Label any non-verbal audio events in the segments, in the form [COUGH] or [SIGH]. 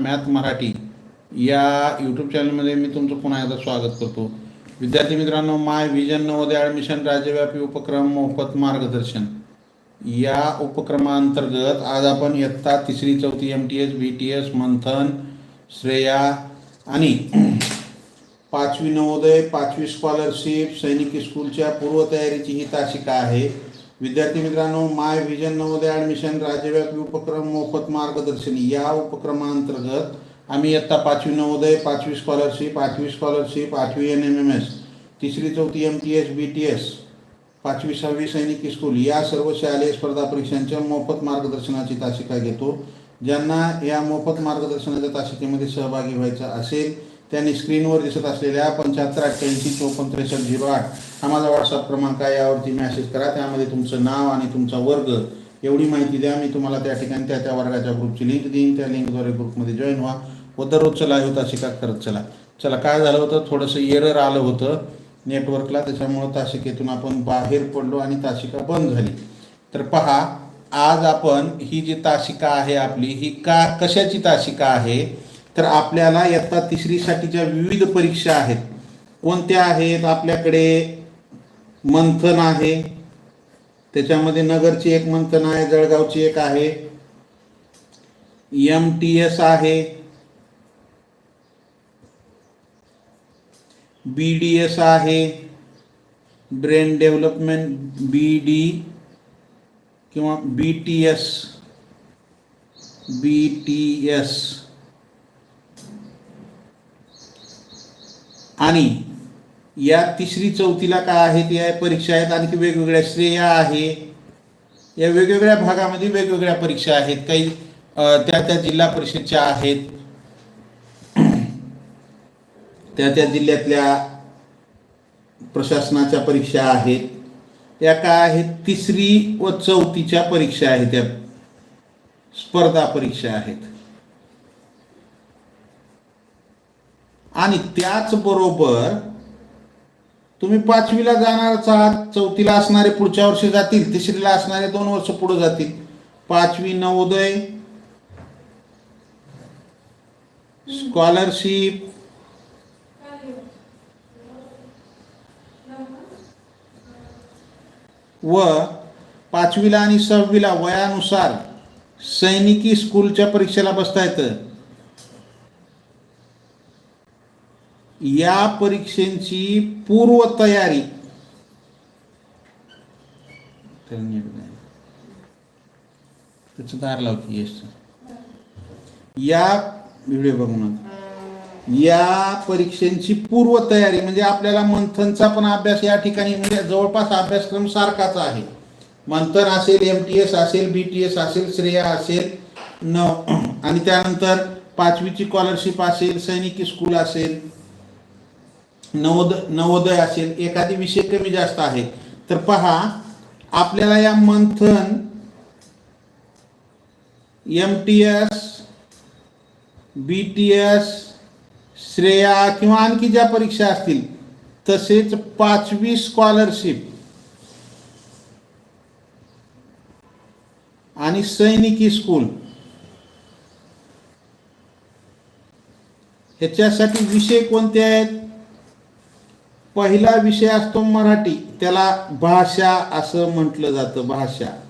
Math Marathi या YouTube चॅनलमध्ये मी तुमचं पुन्हा एकदा स्वागत करतो. विद्यार्थी मित्रांनो माय विजन नवोदय ॲडमिशन राज्यव्यापी उपक्रम मोफत मार्गदर्शन. या उपक्रमांतर्गत आज आपण इयत्ता तिसरी चौथी M T S B T S Manthan Shreya आणि [CLEARS THROAT] पाचवी नवोदय पाचवी स्कॉलरशिप सैनिकी स्कूलच्या पूर्वतयारीची ही तासिका आहे. विद्यार्थी मित्रांनो माय व्हिजन नवोदय ॲडमिशन राज्यव्यापी उपक्रम मोफत मार्गदर्शनी. या उपक्रमांतर्गत आम्ही इयत्ता पाचवी नवोदय पाचवी स्कॉलरशिप आठवी स्कॉलरशिप आठवी एन एम एम एस तिसरी चौथी M T S B T S पाचवी सहावी सैनिकी स्कूल या सर्व शालेय स्पर्धा परीक्षांच्या मोफत मार्गदर्शनाची तासिका घेतो. ज्यांना या मोफत मार्गदर्शनाच्या तासिकेमध्ये सहभागी व्हायचं असेल त्यांनी स्क्रीनवर दिसत असलेल्या पंच्याहत्तर अठ्ठ्याऐंशी चोपन्न त्रेसष्ट झिरो आठ हा माझा व्हॉट्सअप क्रमांक आहे यावरती मेसेज करा. त्यामध्ये तुमचं नाव आणि तुमचा वर्ग. एवढी माहिती द्या. मी तुम्हाला त्या ठिकाणी त्या त्या वर्गाच्या ग्रुपची लिंक देईन. त्या लिंकद्वारे ग्रुपमध्ये जॉईन व्हा व दररोजचं लाईव्ह तासिका करत चला. चला काय झालं होतं? थोडंसं एरर आलं होतं नेटवर्कला त्याच्यामुळं तासिकेतून आपण बाहेर पडलो आणि तासिका बंद झाली. तर पहा आज आपण ही जी तासिका आहे आपली ही का कशाची तासिका आहे? तर आपल्याला इयत्ता तिसरीसाठीच्या विविध परीक्षा आहेत. कोणत्या आहेत? आपल्याकडे मंथन आहे. त्याच्यामध्ये नगरची एक मंथन आहे जळगावची एक आहे. एम टी एस आहे. बी डी एस आहे. ब्रेन डेव्हलपमेंट बी डी किंवा B T S B T S आणि या तिसरी चौथीला काय आहेत या परीक्षा आहेत आणखी वेगवेगळ्या श्रेया आहे. या वेगवेगळ्या भागामध्ये वेगवेगळ्या परीक्षा आहेत. काही त्या त्या जिल्हा परिषदच्या आहेत. [CLEARS THROAT] त्या त्या जिल्ह्यातल्या प्रशासनाच्या परीक्षा आहेत. त्या काय आहेत तिसरी व चौथीच्या परीक्षा आहेत. त्या स्पर्धा परीक्षा आहेत. आणि त्याचबरोबर तुम्ही पाचवीला जाणारच आहात चौथीला असणारे पुढच्या वर्षी जातील तिसरीला असणारे दोन वर्ष पुढे जातील. पाचवी नवोदय स्कॉलरशिप व पाचवीला आणि सहावीला वयानुसार सैनिकी स्कूलच्या परीक्षेला बसता येतं. या परीक्षेची पूर्वतयारी. त्याचं दार लावते यश. या व्हिडिओ बघून या परीक्षेची पूर्वतयारी म्हणजे आपल्याला मंथनचा पण अभ्यास या ठिकाणी म्हणजे जवळपास अभ्यासक्रम सारखाच आहे. मंथन असेल एम टी एस असेल बी टी एस असेल श्रेया असेल न आणि त्यानंतर पाचवीची स्कॉलरशिप असेल सैनिकी स्कूल असेल. नवोदय नवोदय असेल एखादी विषय कमी जास्त आहे तर पहा आपल्याला या Manthan M T S B T S Shreya किंवा आणखी ज्या परीक्षा असतील तसेच पाचवी स्कॉलरशिप आणि सैनिकी स्कूल ह्याच्यासाठी विषय कोणते आहेत? पहिला विषय असतो मराठी. त्याला भाषा असं म्हटलं जातं भाषा.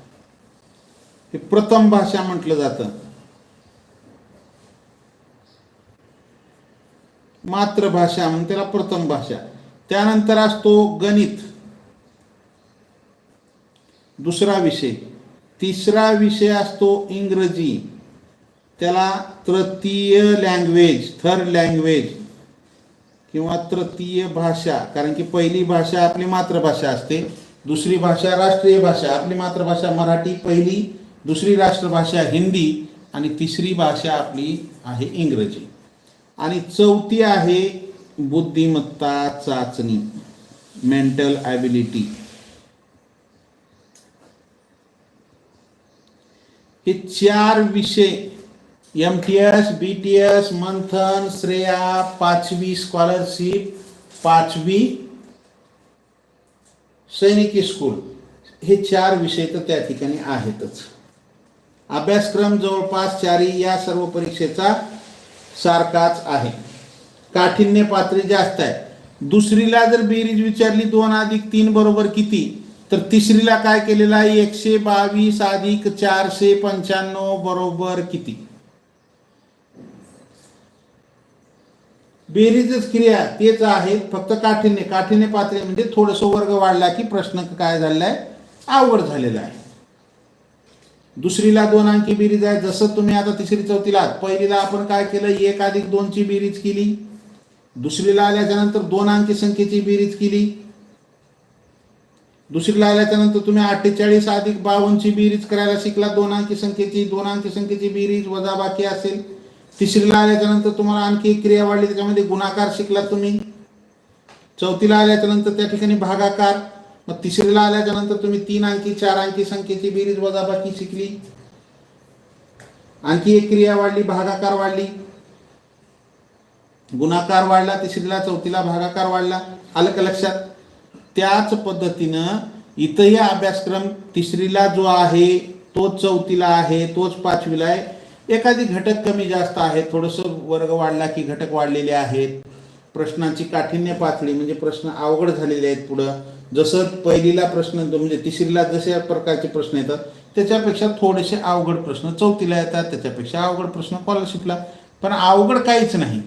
हे प्रथम भाषा म्हटलं जातं. मातृभाषा म्हणून त्याला प्रथम भाषा. त्यानंतर असतो गणित. दुसरा विषय. तिसरा विषय असतो इंग्रजी. त्याला तृतीय लँग्वेज थर्ड लँग्वेज किंवा तृतीय भाषा कारण की पहिली भाषा आपली मातृभाषा असते दुसरी भाषा राष्ट्रीय भाषा आपली मातृभाषा मराठी पहिली दुसरी राष्ट्रभाषा हिंदी आणि तिसरी भाषा आपली आहे इंग्रजी. आणि चौथी आहे बुद्धिमत्ता चाचणी मेंटल ॲबिलिटी हे चार विषय M T S B T S Manthan Shreya पाचवी स्कॉलरशिप पाचवी सैनिकी स्कूल हे चार विषय तर त्या ठिकाणी आहेतच. अभ्यासक्रम जवळपास चारी या सर्व परीक्षेचा सारखाच आहे. काठिण्य पातळी जास्त आहे. दुसरीला जर बेरीज विचारली दोन अधिक तीन बरोबर किती तर तिसरीला काय केलेलं आहे? एकशे बावीस अधिक चारशे पंच्याण्णव बरोबर किती? बेरीजच क्रिया तेच आहे. फक्त काठीने काठीने पात्रे म्हणजे थोडस वर्ग वाढला की प्रश्न काय झालेला आहे आवड झालेला आहे. दुसरीला दोन अंकी बेरीज आहे. जसं तुम्ही आता तिसरी चौथीला आहात. पहिलीला आपण काय केलं? एक अधिक दोनची बेरीज केली. दुसरीला आल्याच्यानंतर दोन अंकी संख्येची बेरीज केली. दुसरीला आल्याच्यानंतर तुम्ही अठ्ठेचाळीस अधिक बावन्नची बेरीज करायला शिकला. दोन अंकी संख्येची दोन अंकी संख्येची बेरीज वजाबाकी असेल. तिसरीला आल्याच्यानंतर तुम्हाला आणखी एक क्रिया वाढली त्याच्यामध्ये गुणाकार शिकला तुम्ही. चौथीला आल्याच्यानंतर त्या ठिकाणी भागाकार. मग तिसरीला आल्याच्यानंतर तुम्ही तीन अंकी चार अंकी संख्येची बेरीज वजाबाकी शिकली. आणखी एक क्रिया वाढली भागाकार वाढली. गुणाकार वाढला तिसरीला चौथीला भागाकार वाढला. आलं का लक्षात? त्याच पद्धतीनं इथंही अभ्यासक्रम तिसरीला जो आहे तोच चौथीला आहे तोच पाचवीला आहे. एखादी घटक कमी जास्त आहे थोडंसं वर्ग वाढला की घटक वाढलेले आहेत. प्रश्नांची काठिण्य पातळी म्हणजे प्रश्न अवघड झालेले आहेत पुढं. जसं पहिलीला प्रश्न म्हणजे तिसरीला जसे प्रकारचे प्रश्न येतात त्याच्यापेक्षा थोडेसे अवघड प्रश्न चौथीला येतात त्याच्यापेक्षा अवघड प्रश्न स्कॉलरशिपला पण अवघड काहीच नाही.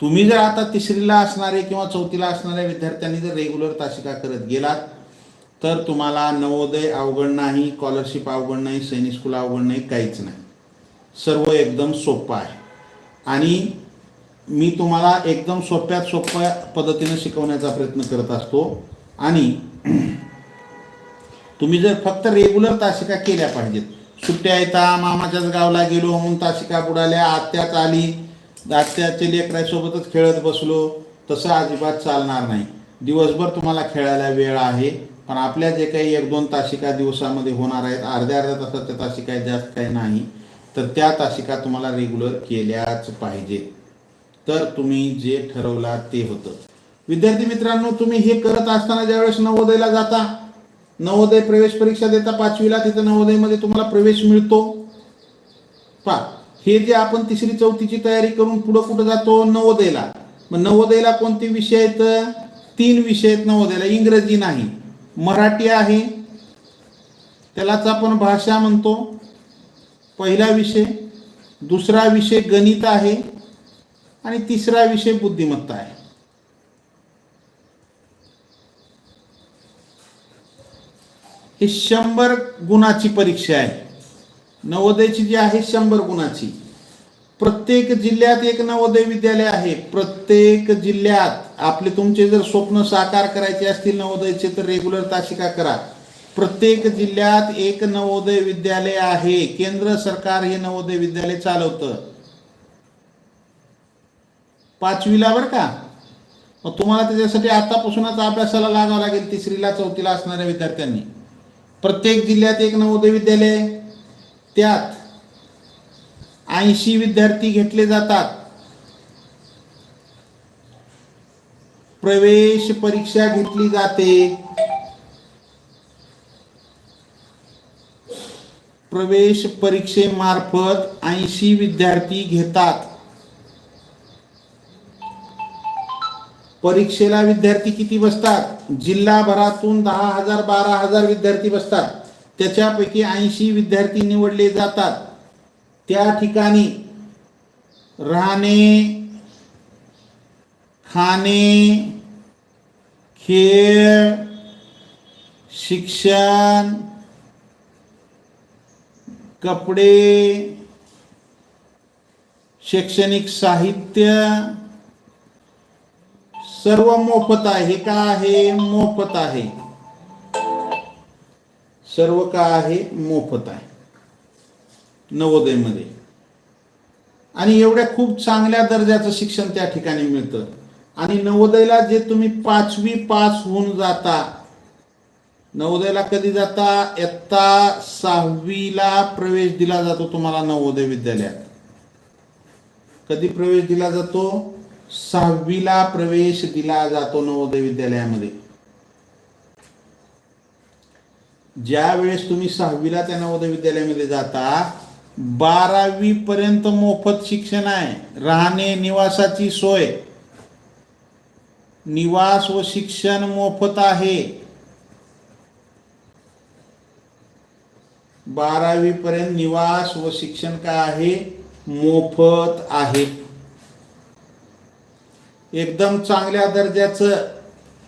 तुम्ही जर आता तिसरीला असणारे किंवा चौथीला असणाऱ्या विद्यार्थ्यांनी जर रेग्युलर तासिका करत गेलात तर तुम्हाला नवोदय अवघड नाही स्कॉलरशिप अवघड नाही सैनिक स्कूल अवघड नाही काहीच नाही. सर्व एकदम सोपं आहे. आणि मी तुम्हाला एकदम सोप्यात सोप्या पद्धतीने शिकवण्याचा प्रयत्न करत असतो. आणि [CLEARS THROAT] तुम्ही जर फक्त रेग्युलर तासिका केल्या पाहिजेत. सुट्ट्या येता मामाच्याच गावला गेलो म्हणून तासिका बुडाल्या आत्याच आली आत्याचे लेकरासोबतच खेळत बसलो तसं अजिबात चालणार नाही. दिवसभर तुम्हाला खेळायला वेळ आहे पण आपल्या जे काही एक दोन तासिका दिवसामध्ये होणार आहेत अर्ध्या अर्ध्या तासाच्या तासिका जास्त काही नाही. तर त्या तासिका तुम्हाला रेग्युलर केल्याच पाहिजे. तर तुम्ही जे ठरवला ते होतं. विद्यार्थी मित्रांनो तुम्ही हे करत असताना ज्यावेळेस नवोदयला जाता नवोदय प्रवेश परीक्षा देता पाचवीला तिथं नवोदयमध्ये तुम्हाला प्रवेश मिळतो. पा हे जे आपण तिसरी चौथीची तयारी करून पुढं कुठं जातो? नवोदयला. मग नवोदयला कोणते विषय आहेत? तीन विषय आहेत नवोदयला. इंग्रजी नाही. मराठी आहे. त्यालाच आपण भाषा म्हणतो. पहिला विषय दुसरा विषय गणित आहे आणि तिसरा विषय बुद्धिमत्ता आहे. ही शंभर गुणाची परीक्षा आहे. नवोदयची जी आहे शंभर गुणाची. प्रत्येक जिल्ह्यात एक नवोदय विद्यालय आहे. प्रत्येक जिल्ह्यात आपले तुमचे जर स्वप्न साकार करायचे असतील नवोदयचे तर रेग्युलर तासिका करा. प्रत्येक जिल्ह्यात एक नवोदय विद्यालय आहे. केंद्र सरकार हे नवोदय विद्यालय चालवतं. पाचवीला बरं का? मग तुम्हाला त्याच्यासाठी आतापासूनच अभ्यासाला लागावं लागेल तिसरीला चौथीला असणाऱ्या विद्यार्थ्यांनी. प्रत्येक जिल्ह्यात एक नवोदय विद्यालय त्यात ऐंशी विद्यार्थी घेतले जातात. प्रवेश परीक्षा घेतली जाते. प्रवेश परीक्षेमार्फत ऐंशी विद्यार्थी घेतात. परीक्षेला विद्यार्थी किती बसतात? जिल्हाभरातून दहा हजार बारा हजार विद्यार्थी बसतात. त्याच्यापैकी ऐंशी विद्यार्थी निवडले जातात. त्या ठिकाणी राहणे खाणे खेळ शिक्षण कपडे शैक्षणिक साहित्य सर्व मोफत आहे. हे का आहे? मोफत आहे. सर्व का आहे? मोफत आहे. नवोदयमध्ये. आणि एवढ्या खूप चांगल्या दर्जाचं शिक्षण त्या ठिकाणी मिळतं. आणि नवोदयला जे तुम्ही पाचवी पास होऊन जाता नवोदयला कधी जाता? इयत्ता सहावीला प्रवेश दिला जातो तुम्हाला नवोदय विद्यालयात. कधी प्रवेश दिला जातो? सहावीला प्रवेश दिला जातो नवोदय विद्यालयामध्ये. ज्या वेळेस तुम्ही सहावीला त्या नवोदय विद्यालयामध्ये जाता बारावी पर्यंत मोफत शिक्षण आहे. राहणे निवासाची सोय. निवास व शिक्षण मोफत आहे. बारावी पर्यंत निवास व शिक्षण काय आहे? मोफत आहे. एकदम चांगल्या दर्जाचं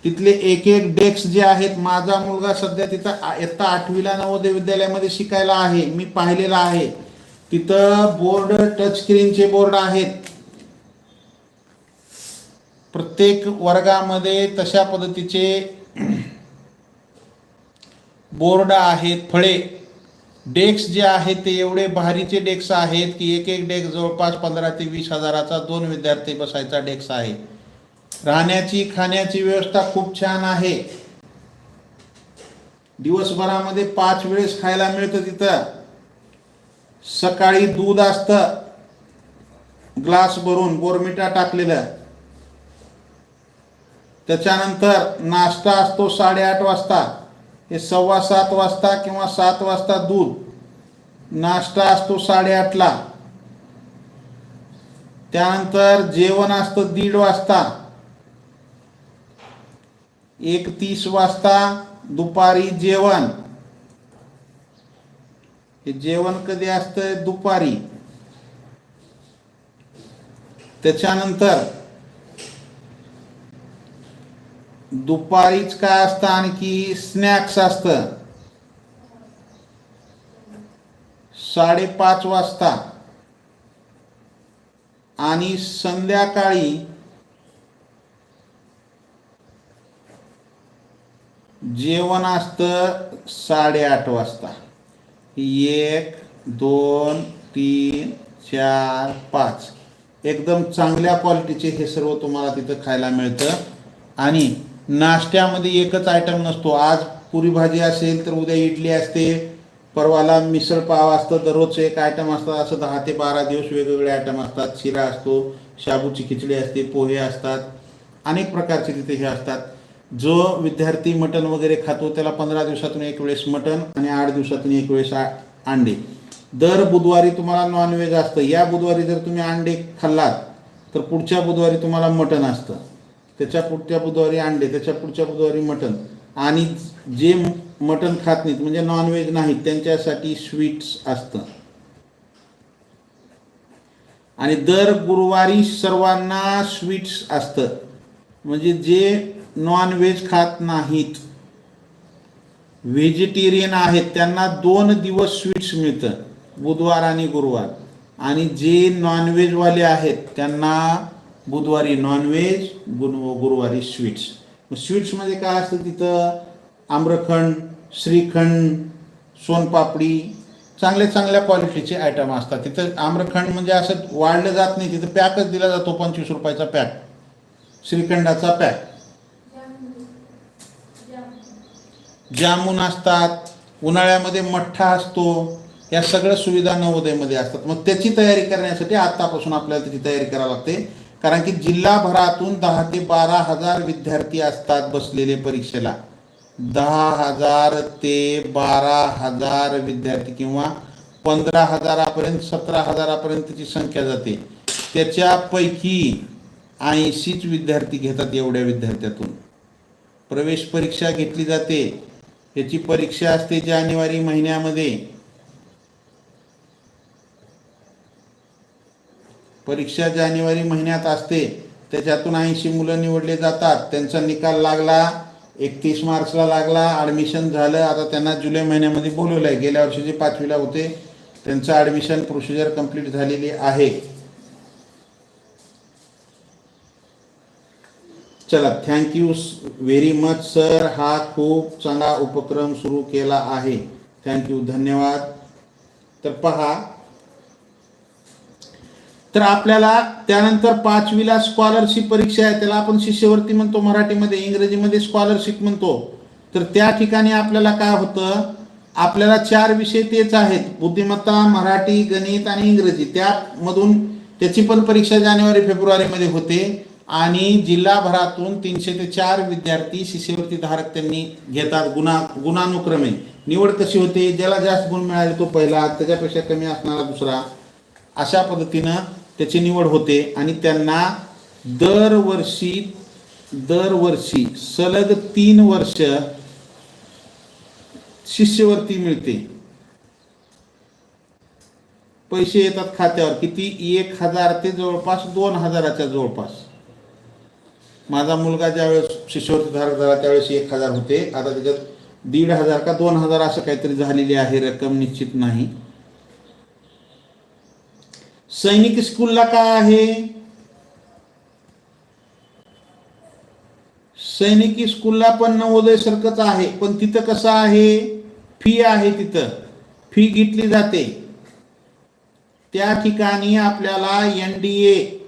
तिथले एक एक डेस्क जे आहेत माझा मुलगा सध्या तिथं इयत्ता आठवीला नवोदय विद्यालयामध्ये शिकायला आहे. मी पाहिलेला आहे. तिथं बोर्ड टच स्क्रीनचे बोर्ड आहेत. प्रत्येक वर्गामध्ये तशा पद्धतीचे बोर्ड आहेत फळे. डेस्क जे आहेत ते एवढे भारीचे डेक्स आहेत की एक एक डेक्स जवळपास पंधरा ते वीस हजाराचा दोन विद्यार्थी बसायचा डेक्स आहे. राहण्याची खाण्याची व्यवस्था खूप छान आहे. दिवसभरामध्ये पाच वेळेस खायला मिळतं तिथं. सकाळी दूध असतं. ग्लास भरून बोरमिटा टाकलेलं. त्याच्यानंतर नाश्ता असतो साडेआठ वाजता. हे सव्वा सात वाजता किंवा सात वाजता दूध. नाश्ता असतो साडेआठला. त्यानंतर जेवण असतं दीड वाजता. एक तीस वाजता दुपारी जेवण. हे जेवण कधी असतं दुपारी. त्याच्यानंतर दुपारीच काय असतं आणखी स्नॅक्स असतं? साडेपाच वाजता. आणि संध्याकाळी जेवण असतं साडेआठ वाजता. एक दोन तीन चार पाच. एकदम चांगल्या क्वालिटीचे हे सर्व तुम्हाला तिथं खायला मिळतं. आणि नाश्त्यामध्ये एकच आयटम नसतो. आज पुरी भाजी असेल तर उद्या इडली असते परवाला मिसळ पाव असतं दररोजचं एक आयटम असतात असं दहा ते बारा दिवस वेगवेगळे आयटम असतात. शिरा असतो शाबूची खिचडी असते पोहे असतात अनेक प्रकारचे तिथे हे असतात. जो विद्यार्थी मटण वगैरे खातो त्याला पंधरा दिवसातून एक वेळेस मटण आणि आठ दिवसातून एक वेळेस आ- अंडे. दर बुधवारी तुम्हाला नॉनव्हेज असतं. या बुधवारी जर तुम्ही अंडे खाल्लात तर पुढच्या बुधवारी तुम्हाला मटण असतं. त्याच्या पुढच्या बुधवारी अंडे त्याच्या पुढच्या बुधवारी मटण. आणि जे मटण खात नाहीत म्हणजे नॉनव्हेज नाहीत त्यांच्यासाठी स्वीट्स असतं. आणि दर गुरुवारी सर्वांना स्वीट्स असतं. म्हणजे जे नॉनव्हेज खात नाहीत व्हेजिटेरियन आहेत त्यांना दोन दिवस स्वीट्स मिळतं बुधवार आणि गुरुवार. आणि जे नॉनव्हेजवाले आहेत त्यांना बुधवारी नॉनव्हेज गुरु गुरुवारी स्वीट्स स्वीट्समध्ये म्हणजे काय असतं तिथं? आम्रखंड श्रीखंड सोनपापडी चांगल्या चांगल्या क्वालिटीचे आयटम असतात. तिथं आम्रखंड म्हणजे असं वाढलं जात नाही. तिथं पॅकच दिला जातो पंचवीस रुपयाचा पॅक श्रीखंडाचा पॅक जामून असतात. उन्हाळ्यामध्ये मठ्ठा असतो. या सगळ्या सुविधा नवोदयमध्ये असतात. मग त्याची तयारी करण्यासाठी आतापासून आपल्याला त्याची तयारी करावी लागते. कारण की जिल्हाभरातून दहा ते बारा हजार विद्यार्थी असतात बसलेले परीक्षेला. दहा हजार ते बारा हजार विद्यार्थी किंवा पंधरा हजारापर्यंत सतरा हजारापर्यंतची संख्या जाते. त्याच्यापैकी ऐंशीच विद्यार्थी घेतात एवढ्या विद्यार्थ्यातून. प्रवेश परीक्षा घेतली जाते. याची परीक्षा असते जानेवारी महिन्यामध्ये. परीक्षा जानेवारी महिन्यात असते त्याच्यातून ऐंशी मुलं निवडले जातात. त्यांचा निकाल लागला एकतीस मार्चला लागला ॲडमिशन झालं. आता त्यांना जुलै महिन्यामध्ये बोलवलं आहे गेल्या वर्षी जे पाचवीला होते. त्यांचं ॲडमिशन प्रोसिजर कंप्लीट झालेली आहे. चला थँक्यू व्हेरी मच सर हा खूप चांगला उपक्रम सुरू केला आहे. थँक्यू धन्यवाद. तर पहा तर आपल्याला त्यानंतर पाचवीला स्कॉलरशिप परीक्षा आहे. त्याला आपण शिष्यवृत्ती म्हणतो मराठीमध्ये इंग्रजीमध्ये स्कॉलरशिप म्हणतो. तर त्या ठिकाणी आपल्याला काय होतं? आपल्याला चार विषय तेच आहेत. बुद्धिमत्ता मराठी गणित आणि इंग्रजी. त्यामधून त्याची पण परीक्षा जानेवारी फेब्रुवारीमध्ये होते. आणि जिल्हाभरातून तीनशे ते चार विद्यार्थी शिष्यवृत्ती धारक त्यांनी घेतात गुणा गुणानुक्रमे. निवड कशी होते? ज्याला जास्त गुण मिळाले तो पहिला त्याच्यापेक्षा कमी असणारा दुसरा. अशा पद्धतीनं त्याची निवड होते आणि त्यांना दरवर्षी दरवर्षी सलग तीन वर्ष शिष्यवृत्ती मिळते. पैसे येतात खात्यावर. किती? एक हजार ते जवळपास दोन हजाराच्या जवळपास. माझा मुलगा ज्यावेळेस शिष्यवृत्ती धारक झाला त्यावेळेस एक हजार होते. आता त्याच्यात दीड हजार का दोन हजार असं काहीतरी झालेली आहे रक्कम निश्चित नाही. सैनिक स्कूलला काय आहे? सैनिकी स्कूलला पण नवोदय सारखंच आहे पण तिथं कसं आहे? फी आहे तिथं. फी घेतली जाते. त्या ठिकाणी आपल्याला N D A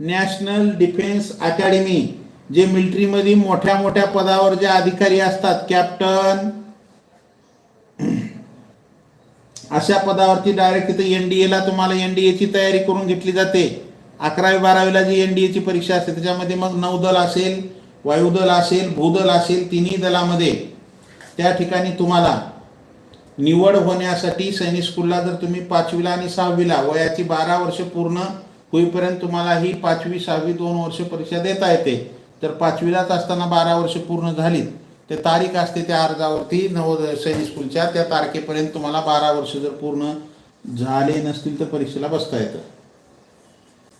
national defence academy जे मिलिटरीमध्ये मोठ्या मोठ्या पदावर जे अधिकारी असतात कॅप्टन अशा पदावरती डायरेक्ट तिथे एन डी एला तुम्हाला एन डी एची तयारी करून घेतली जाते. अकरावी बारावीला जी एन डी एची परीक्षा असते त्याच्यामध्ये मग नौदल असेल वायुदल असेल भूदल असेल तिन्ही दलामध्ये. त्या ठिकाणी तुम्हाला निवड होण्यासाठी सैनिक स्कूलला जर तुम्ही पाचवीला आणि सहावीला वयाची बारा वर्ष पूर्ण होईपर्यंत तुम्हाला ही पाचवी सहावी दोन वर्ष परीक्षा देता येते. तर पाचवीलाच असताना बारा वर्ष पूर्ण झालीत. ते तारीख असते त्या अर्जावरती नवोदय सैनिक स्कूलच्या त्या तारखेपर्यंत तुम्हाला बारा वर्ष जर पूर्ण झाले नसतील तर परीक्षेला बसता येतं.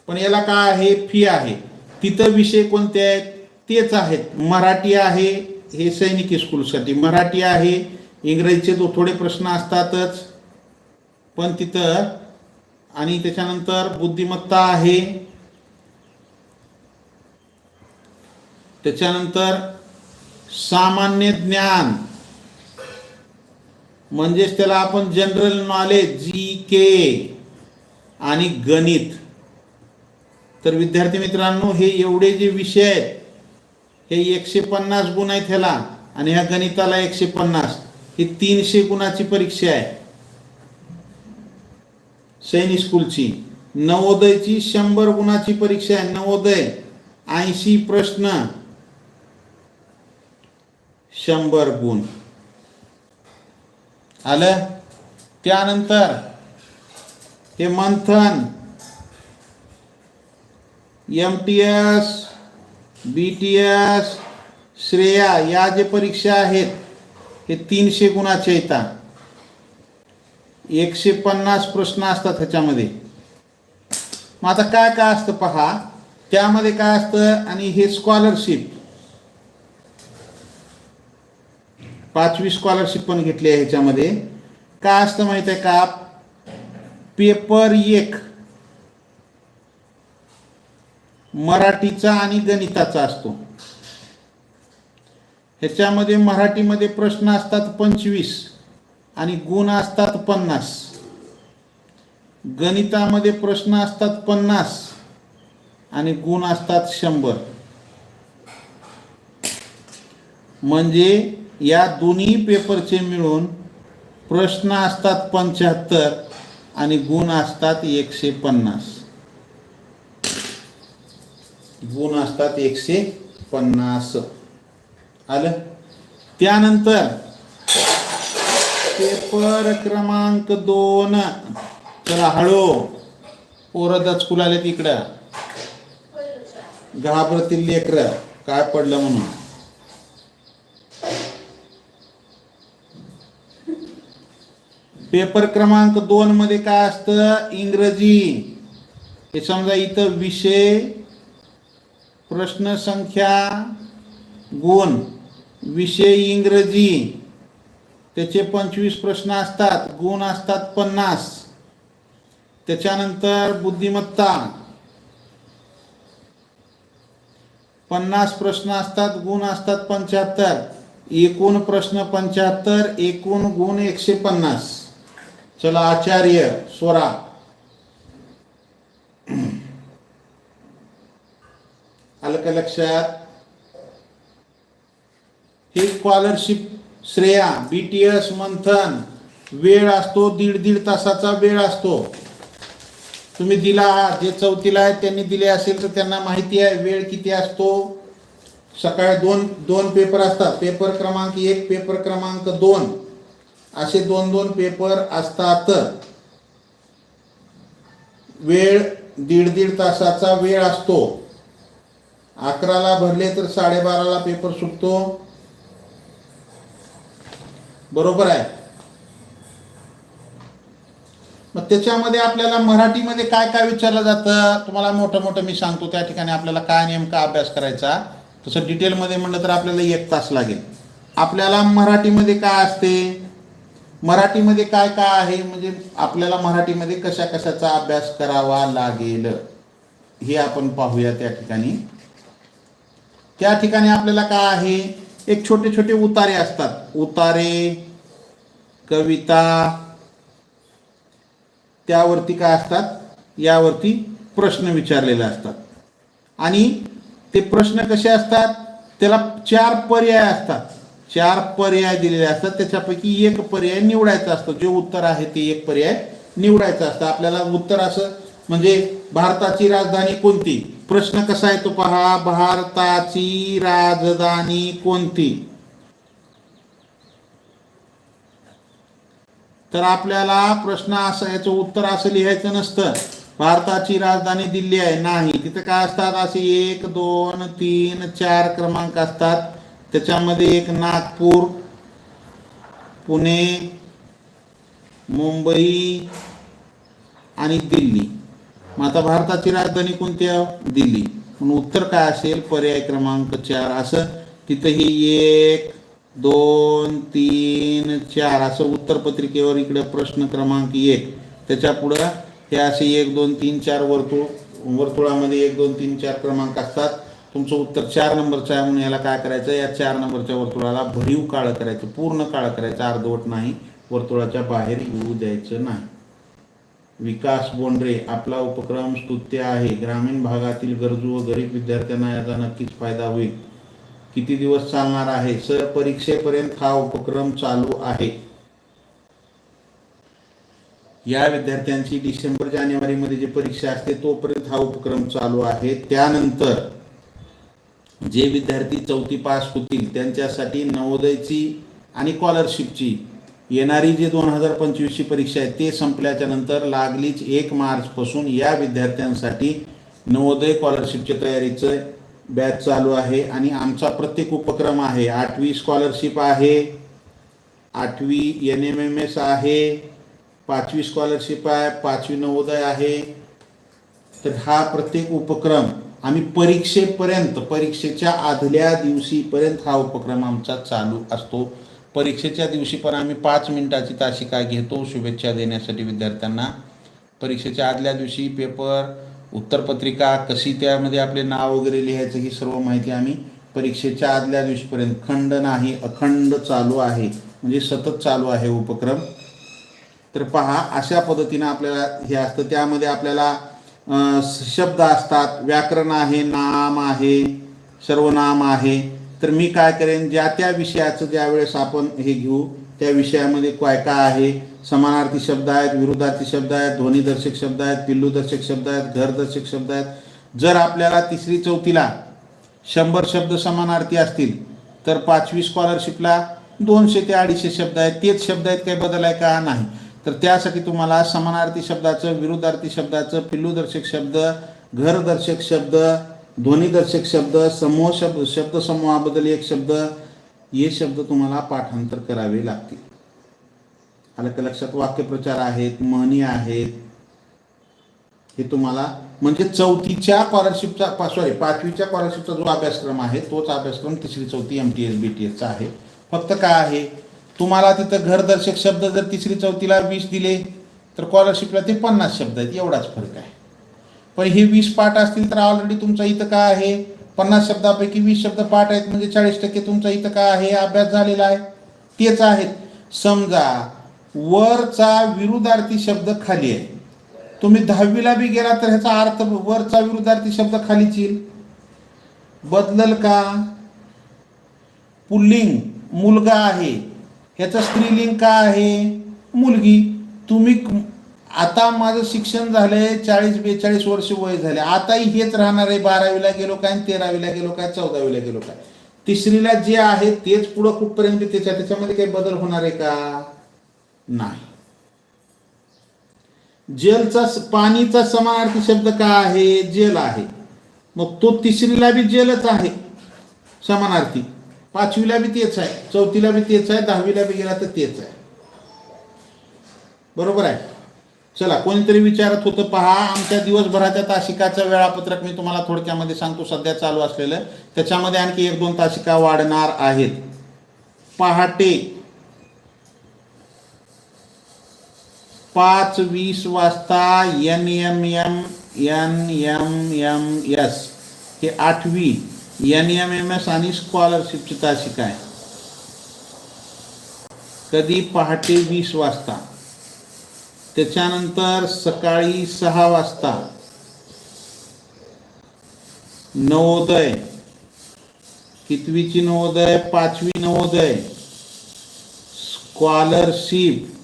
पण याला काय आहे? फी आहे. तिथं विषय कोणते आहेत? तेच आहेत. मराठी आहे हे सैनिकी स्कूलसाठी. मराठी आहे इंग्रजीचे तो थोडे प्रश्न असतातच. पण तिथं आणि त्याच्यानंतर बुद्धिमत्ता आहे. त्याच्यानंतर सामान्य ज्ञान. म्हणजेच त्याला आपण जनरल नॉलेज जी के आणि गणित. तर विद्यार्थी मित्रांनो हे एवढे जे विषय आहेत हे एकशे पन्नास गुण आहेत ह्याला आणि ह्या गणिताला एकशे पन्नास. ही तीनशे गुणाची परीक्षा आहे. सैनिक स्कूलची. नवोदयची शंभर गुणाची परीक्षा आहे. नवोदय ऐंशी प्रश्न. शंभर गुण. आलं? त्यानंतर हे Manthan. M T S B T S Shreya या जे परीक्षा आहेत हे तीनशे गुणाचे येतात. एकशे पन्नास प्रश्न असतात ह्याच्यामध्ये. मग आता काय काय असतं पहा? त्यामध्ये काय असतं? आणि हे स्कॉलरशिप पाचवी स्कॉलरशिप पण घेतली आहे ह्याच्यामध्ये. काय असतं माहीत आहे का? पेपर एक. मराठीचा आणि गणिताचा असतो. ह्याच्यामध्ये मराठीमध्ये प्रश्न असतात पंचवीस आणि गुण असतात पन्नास. गणितामध्ये प्रश्न असतात पन्नास आणि गुण असतात शंभर. म्हणजे या दोन्ही पेपरचे मिळून प्रश्न असतात पंच्याहत्तर आणि गुण असतात एकशे पन्नास. गुण असतात एकशे पन्नास. आलं? त्यानंतर पेपर क्रमांक दोन. चला हळू. पोरं स्कूल आले तिकडं घाबरतील लेकर. काय पडलं म्हणून? पेपर क्रमांक दोन मध्ये काय असतं? इंग्रजी. हे समजा इथं विषय प्रश्न संख्या गुण विषय इंग्रजी. त्याचे पंचवीस प्रश्न असतात. गुण असतात पन्नास. त्याच्यानंतर बुद्धिमत्ता. पन्नास प्रश्न असतात. गुण असतात पंच्याहत्तर. एकूण प्रश्न पंच्याहत्तर एकूण गुण एकशे पन्नास. चला आचार्य स्वरा. आलं का लक्षात? हे scholarship Shreya B T S Manthan. वेळ असतो दीड दीड तासाचा वेळ असतो. तुम्ही दिला आहात जे चौथीला आहेत त्यांनी दिले असेल तर त्यांना माहिती आहे वेळ किती असतो. सकाळी दोन दोन पेपर असतात. पेपर क्रमांक एक पेपर क्रमांक दोन. असे दोन दोन पेपर असतात. वेळ दीड दीड तासाचा वेळ असतो. अकराला भरले तर साडेबाराला पेपर सुटतो. बरोबर आहे? मग त्याच्यामध्ये आपल्याला मराठीमध्ये काय काय विचारलं जातं? तुम्हाला मोठं मोठं मी सांगतो त्या ठिकाणी आपल्याला काय नेमका अभ्यास करायचा? तसं डिटेलमध्ये म्हणलं तर आपल्याला एक तास लागेल. आपल्याला मराठीमध्ये काय असते? मराठीमध्ये काय काय आहे? म्हणजे आपल्याला मराठीमध्ये कशा कशाचा अभ्यास करावा लागेल? हे आपण पाहूया त्या ठिकाणी. त्या ठिकाणी आपल्याला काय आहे? एक छोटे छोटे उतारे असतात. उतारे कविता त्यावरती काय असतात? यावरती प्रश्न विचारलेले असतात. आणि ते प्रश्न कसे असतात? त्याला चार पर्याय असतात. चार पर्याय दिलेले असतात. त्याच्यापैकी एक पर्याय निवडायचा असतो. जे उत्तर आहे ते एक पर्याय निवडायचं असतं. आपल्याला उत्तर असं म्हणजे भारताची राजधानी कोणती? प्रश्न कसा आहे तो पहा. भारताची राजधानी कोणती? तर आपल्याला प्रश्न असा याचं उत्तर असं लिहायचं नसतं. भारताची राजधानी दिल्ली आहे. नाही. तिथं काय असतात? असे एक दोन तीन चार क्रमांक असतात. त्याच्यामध्ये एक नागपूर पुणे मुंबई आणि दिल्ली. मग आता भारताची राजधानी कोणती आहे? दिल्ली. म्हणून उत्तर काय असेल? पर्याय क्रमांक चार. असं तिथंही एक दोन तीन चार असं उत्तरपत्रिकेवर इकडे प्रश्न क्रमांक एक. त्याच्या पुढं हे असे एक दोन तीन चार वर्तुळ वर्तुळामध्ये एक दोन तीन चार क्रमांक असतात. तुमचं उत्तर चार नंबरचं आहे म्हणून याला काय करायचं? या चार नंबरच्या वर्तुळाला भरीव काळं करायचं पूर्ण काळं करायचं अर्धवट नाही वर्तुळाच्या बाहेर येऊ द्यायचं नाही. विकास बोंडरे आपला उपक्रम स्तुत्य आहे. ग्रामीण भागातील गरजू व गरीब विद्यार्थ्यांना याचा नक्कीच फायदा होईल. किती दिवस चालणार आहे? सर परीक्षेपर्यंत हा उपक्रम चालू आहे. या विद्यार्थ्यांची डिसेंबर जानेवारीमध्ये जी परीक्षा असते तोपर्यंत हा उपक्रम चालू आहे. त्यानंतर जे विद्यार्थी चौथी पास होतील त्यांच्यासाठी नवोदयची आणि स्कॉलरशिपची येणारी जे दोन हजार पंचवीसची परीक्षा आहे ते संपल्याच्या नंतर लागलीच एक मार्चपासून या विद्यार्थ्यांसाठी नवोदय स्कॉलरशिपच्या तयारीचं बॅच चालू आहे. आणि आमचा प्रत्येक उपक्रम आहे. आठवी स्कॉलरशिप आहे आठवी एन एम एम एस आहे पाचवी स्कॉलरशिप आहे पाचवी नवोदय आहे. तर हा प्रत्येक उपक्रम आम्ही परीक्षेपर्यंत परीक्षेच्या आदल्या दिवशीपर्यंत हा उपक्रम आमचा चालू असतो. परीक्षेच्या दिवशी पण आम्ही पाच मिनिटाची तासिका घेतो शुभेच्छा देण्यासाठी विद्यार्थ्यांना. परीक्षेच्या आदल्या दिवशी पेपर उत्तरपत्रिका कशी त्यामध्ये आपले नाव वगैरे लिहायचं ही सर्व माहिती आम्ही परीक्षेच्या आदल्या दिवशीपर्यंत खंड नाही अखंड चालू आहे. म्हणजे सतत चालू आहे उपक्रम. तर पहा अशा पद्धतीनं आपल्याला हे असतं. त्यामध्ये आपल्याला शब्द असतात. व्याकरण आहे नाम आहे सर्वनाम आहे. तर मी काय करेन ज्या त्या विषयाचं ज्या वेळेस आपण हे घेऊ त्या विषयामध्ये काय काय आहे? समानार्थी शब्द आहेत विरोधार्थी शब्द आहेत ध्वनिदर्शक शब्द आहेत पिल्लूदर्शक शब्द आहेत घरदर्शक शब्द आहेत. जर आपल्याला तिसरी चौथीला शंभर शब्द समानार्थी असतील तर पाचवी स्कॉलरशिपला दोनशे ते अडीचशे शब्द आहेत. तेच शब्द आहेत काही बदल आहे का? नाही. तर त्यासाठी तुम्हाला समानार्थी शब्दाचं विरुद्धार्थी शब्दाचं पिल्लूदर्शक शब्द घरदर्शक शब्द ध्वनिदर्शक शब्द समूह शब्द शब्दसमूहाबद्दल एक शब्द हे शब्द तुम्हाला पाठांतर करावे लागतील. आलं का लक्षात? वाक्यप्रचार आहेत म्हणी आहेत. हे तुम्हाला म्हणजे चौथीच्या स्कॉलरशिपचा सॉरी पाचवीच्या स्कॉलरशिपचा जो अभ्यासक्रम आहे तोच अभ्यासक्रम तिसरी चौथी M T S B T एसचा आहे. फक्त काय आहे? तुम्हाला तिथं घरदर्शक शब्द जर तिसरी चौथीला वीस दिले तर स्कॉलरशिपला ते पन्नास शब्द आहेत एवढाच फरक आहे. पण हे वीस पाठ असतील तर ऑलरेडी तुमचा इथं काय आहे? पन्नास शब्दापैकी वीस शब्द पाठ आहेत म्हणजे चाळीस टक्के तुमचा इथं काय आहे? अभ्यास झालेला आहे. तेच आहेत. समजा वरचा विरुद्धार्थी शब्द खाली आहे. तुम्ही दहावीला बी गेला तर ह्याचा अर्थ वरचा विरुद्धार्थी शब्द खालीच येईल. बदलल का? पुल्लिंग मुलगा आहे. ह्याचं स्त्रीलिंग का आहे? मुलगी. तुम्ही आता माझं शिक्षण झालंय चाळीस बेचाळीस वर्ष वय झाले. आताही हेच राहणार आहे. बारावीला गेलो काय आणि तेरावीला गेलो काय चौदावीला गेलो काय? तिसरीला जे आहे तेच पुढं कुठपर्यंत त्याच्या त्याच्यामध्ये काही बदल होणार आहे का? नाही. जेलचा पाणीचा समानार्थी शब्द का आहे? जेल आहे. मग तो तिसरीला बी जेलच आहे समानार्थी. पाचवीला बी तेच आहे. चौथीला बी तेच आहे. दहावीला बी गेला तर तेच आहे. बरोबर आहे? चला कोणीतरी विचारत होतं पहा आमच्या दिवसभराच्या तासिकाचं वेळापत्रक मी तुम्हाला थोडक्यामध्ये सांगतो. सध्या चालू असलेलं. त्याच्यामध्ये आणखी एक दोन तासिका वाढणार आहेत. पहाटे. पाच वीस वाजता N M M N M M S हे आठवी. एन एम एम एस आणि स्कॉलरशिपची तासिका आहे कधी पहाटे वीस वाजता त्याच्यानंतर सकाळी सहा वाजता नवोदय कितवीची नवोदय? पाचवी नवोदय. स्कॉलरशिप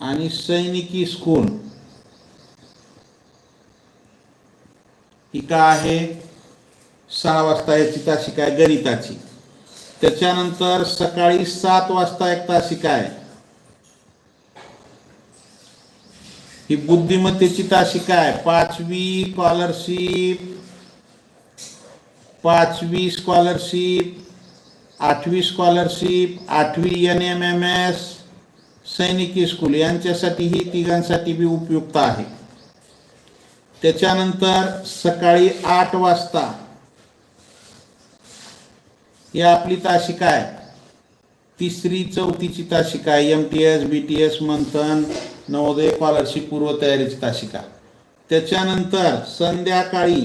आणि सैनिकी स्कूल ही का आहे? सहा वाजता याची तासिका आहे गणिताची. त्याच्यानंतर सकाळी सात वाजता एक तासिका आहे. ही बुद्धिमत्तेची तासिका आहे. पाचवी स्कॉलरशिप पाचवी स्कॉलरशिप आठवी स्कॉलरशिप आठवी एन एम एम एस सैनिकी स्कूल यांच्यासाठी ही तिघांसाठी बी उपयुक्त आहे. त्याच्यानंतर सकाळी आठ वाजता ही आपली तासिका आहे. तिसरी चौथीची तासिका आहे. M T S B T S Manthan Navodaya scholarship पूर्वतयारीची तासिका. त्याच्यानंतर संध्याकाळी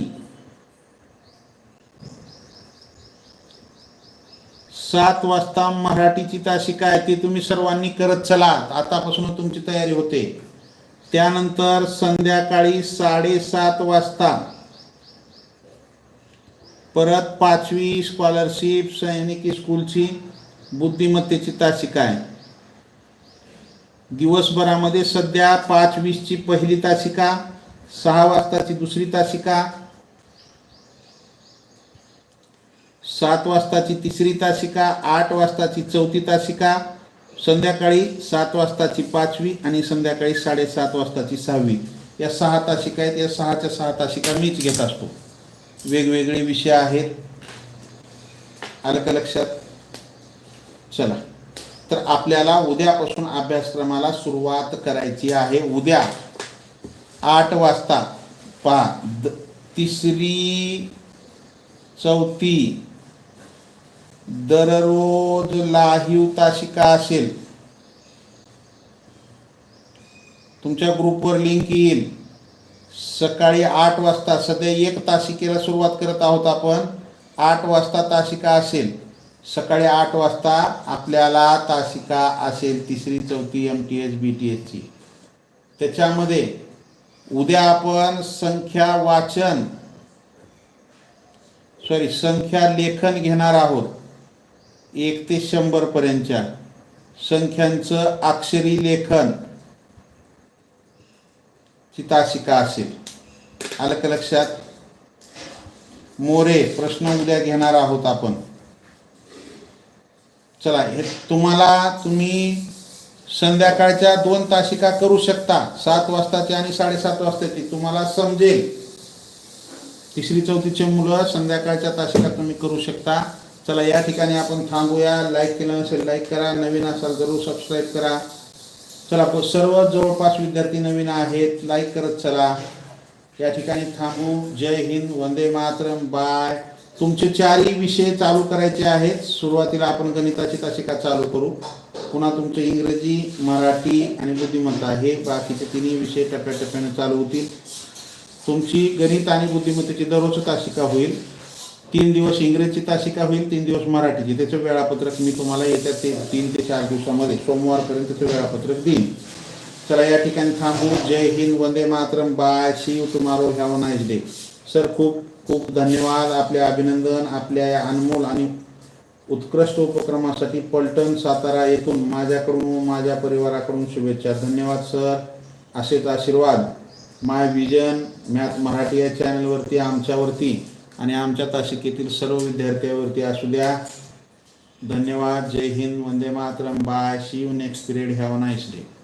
सात वाजता मराठीची तासिका आहे. ती तुम्ही सर्वांनी करत चला. आतापासून तुमची तयारी होते. त्यानंतर संध्याकाळी साडेसात वाजता परत पाचवी स्कॉलरशिप सैनिकी स्कूलची बुद्धिमत्तेची तासिका आहे. दिवसभरामध्ये सध्या पाच वीसची पहिली तासिका सहा वाजताची दुसरी तासिका सात वाजताची तिसरी तासिका आठ वाजताची चौथी तासिका संध्याकाळी सात वाजताची पाचवी आणि संध्याकाळी साडेसात वाजताची सहावी. या सहा तासिका आहेत या सहाच्या सहा तासिका मीच घेत असतो. वेगवेगळे विषय आहेत. आलं का लक्षात? चला. तर आपल्याला उद्यापासून अभ्यासक्रमाला सुरुवात करायची आहे. उद्या आठ वाजता पा द तिसरी चौथी दररोज लाहीव तासिका असेल? तुमच्या ग्रुपवर लिंक येईल. सकाळी आठ वाजता सध्या एक तासिकेला सुरुवात करत आहोत आपण. आठ वाजता तासिका असेल. सकाळी आठ वाजता आपल्याला तासिका असेल तिसरी चौथी M T S B T एसची त्याच्यामध्ये उद्या आपण संख्या वाचन सॉरी संख्या लेखन घेणार आहोत. एक ते शंभर पर्यंतच्या संख्यांचं अक्षरी लेखन ची तासिका असेल. आलं का लक्षात? मोरे प्रश्न उद्या घेणार आहोत आपण. चला हे तुम्हाला तुम्ही संध्याकाळच्या दोन तासिका करू शकता. सात वाजताची आणि साडेसात वाजताची. तुम्हाला समजेल. तिसरी चौथीचे मुलं संध्याकाळच्या तासिका तुम्ही करू शकता. चला या ठिकाणी आपण थांबूया. लाईक केलं नसेल लाईक करा. नवीन असाल जरूर सबस्क्राईब करा. चला सर्व जवळपास विद्यार्थी नवीन आहेत. लाईक करत चला. या ठिकाणी थांबू. जय हिंद. वंदे मातरम. बाय तुमचे चारही विषय चालू करायचे आहेत. सुरुवातीला आपण गणिताची तासिका चालू करू? पुन्हा तुमचे इंग्रजी मराठी आणि बुद्धिमत्ता हे बाकीचे तिन्ही विषय टप्प्याटप्प्याने चालू होतील. तुमची गणित आणि बुद्धिमत्तेची दररोज तासिका होईल. तीन दिवस इंग्रजीची तासिका होईल तीन दिवस मराठीची. त्याचं वेळापत्रक मी तुम्हाला येत्या ते तीन ते चार दिवसामध्ये सोमवारपर्यंत त्याचं वेळापत्रक देईन. चला या ठिकाणी थांबू. जय हिंद वंदे Mataram. Bye. See you tomorrow have nice day sir खूप खूप धन्यवाद. आपले अभिनंदन आपल्या या अनमोल आणि उत्कृष्ट उपक्रमासाठी पलटण सातारा येथून माझ्याकडून माझ्या परिवाराकडून शुभेच्छा. धन्यवाद सर असेच आशीर्वाद. माय विजन मॅथ मराठी या चॅनलवरती आमच्यावरती. आणि आमच्या तासिकेतील सर्व विद्यार्थ्यांवरती असू द्या. धन्यवाद. जय हिंद. वंदे Mataram. Bye. See you next period have a nice day